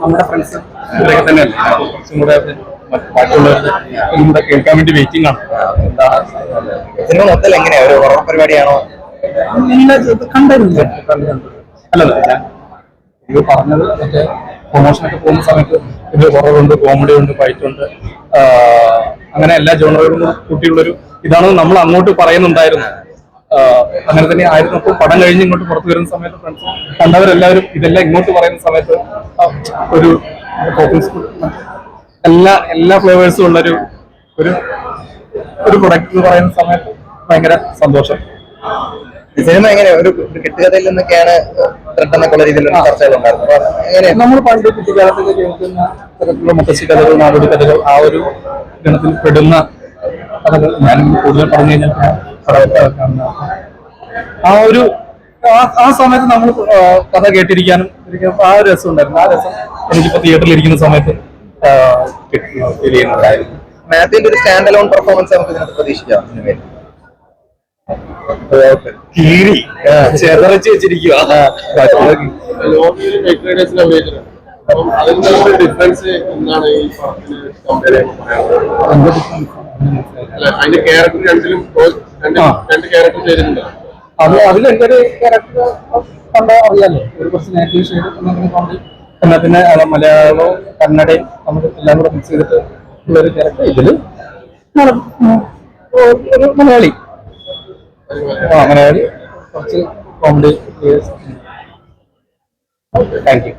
നമ്മുടെ ഫ്രണ്ട്സ് ഇവരൊക്കെ തന്നെയല്ലേ കേൾക്കാൻ വേണ്ടി വെയിറ്റിംഗ് ആണ് സിനിമ മൊത്തം എങ്ങനെയാ ഒരു ഓർമ്മ പരിപാടിയാണോ കണ്ടായിരുന്നു പറഞ്ഞത് മറ്റേ പ്രൊമോഷനൊക്കെ പോകുന്ന സമയത്ത് ഇത് കുറവുണ്ട് കോമഡി ഉണ്ട് ഫൈറ്റ് ഉണ്ട് അങ്ങനെ എല്ലാ ജോണറുകളും കൂട്ടിയുള്ളൊരു ഇതാണ് നമ്മൾ അങ്ങോട്ട് പറയുന്നുണ്ടായിരുന്നു. അങ്ങനെ തന്നെ ആയിരുന്നു. അപ്പോൾ പടം കഴിഞ്ഞ് ഇങ്ങോട്ട് പുറത്തു വരുന്ന സമയത്ത് ഫ്രണ്ട്സ് കണ്ടവരെല്ലാവരും ഇതെല്ലാം ഇങ്ങോട്ട് പറയുന്ന സമയത്ത് ഒരു എല്ലാ എല്ലാ ഫ്ലേവേഴ്സും ഉള്ളൊരു ഒരു ഒരു പ്രൊഡക്റ്റ് എന്ന് പറയുന്ന സമയത്ത് ഭയങ്കര സന്തോഷം. സിനിമ എങ്ങനെ ഒരു കെട്ടുകഥയിൽ നിന്നൊക്കെയാണ് ത്രെഡ് എന്നൊക്കെയുള്ള രീതിയിലുള്ള അപ്പൊ നമ്മൾ പണ്ട് കുട്ടിക്കാലത്തൊക്കെ കേൾക്കുന്ന തരത്തിലുള്ള മുത്തശ്ശി കഥകൾ നാടോടി കഥകൾ ആ ഒരു ഗണത്തിൽ പെടുന്ന കഥകൾ ഞാൻ കൂടുതൽ പറഞ്ഞു കഴിഞ്ഞാൽ ആ ഒരു ആ- സമയത്ത് നമ്മൾ കഥ കേട്ടിരിക്കാനും ആ ഒരു രസം ഉണ്ടായിരുന്നു ആ രസം എനിക്കിപ്പോ തിയേറ്ററിൽ ഇരിക്കുന്ന സമയത്ത് ഫീൽ ചെയ്യുന്നുണ്ടായിരുന്നു. മാത്യുവിന്റെ ഒരു സ്റ്റാൻഡ് അലോൺ പെർഫോമൻസ് നമുക്ക് ഇതിനകത്ത് പ്രതീക്ഷിക്കാം. കീറി ചെതറച്ച് വെച്ചിരിക്കുക ഡിഫറൻസ് എന്താണ് ഈ അതിന്റെ ക്യാരക്ടർ രണ്ടിലും അത് അതിൽ എന്റെ ഒരു ക്യാരക്ടർ കണ്ട അറിയാലോ. ഒരു കുറച്ച് നെഗറ്റീവ് ഷെയ്ഡ് എന്തെങ്കിലും കൊണ്ട് പിന്നെ മലയാളവും കന്നഡയും നമുക്ക് എല്ലാം കൂടെ മിക്സ് ചെയ്തിട്ട് ഉള്ള ഒരു ക്യാരക്ടർ ഉം, ഒരു മലയാളി. ആ മലയാളി. കുറച്ച് കോമഡി താങ്ക് യു